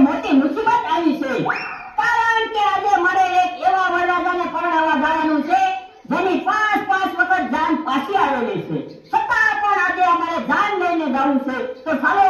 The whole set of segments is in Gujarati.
મોટી મુસીબત આવી છે કારણ કે આજે મારે એક એવા વરરાજાને પરણાવવા જવાનું છે જેની પાંચ પાંચ વખત જાન પાછી આવેલી છે. છતાં પણ આજે અમારે જાન લઈને જવું છે. તો ચાલો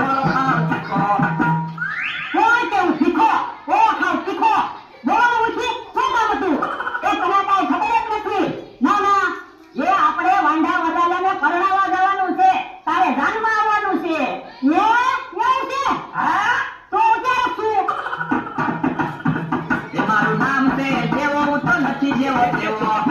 你来接我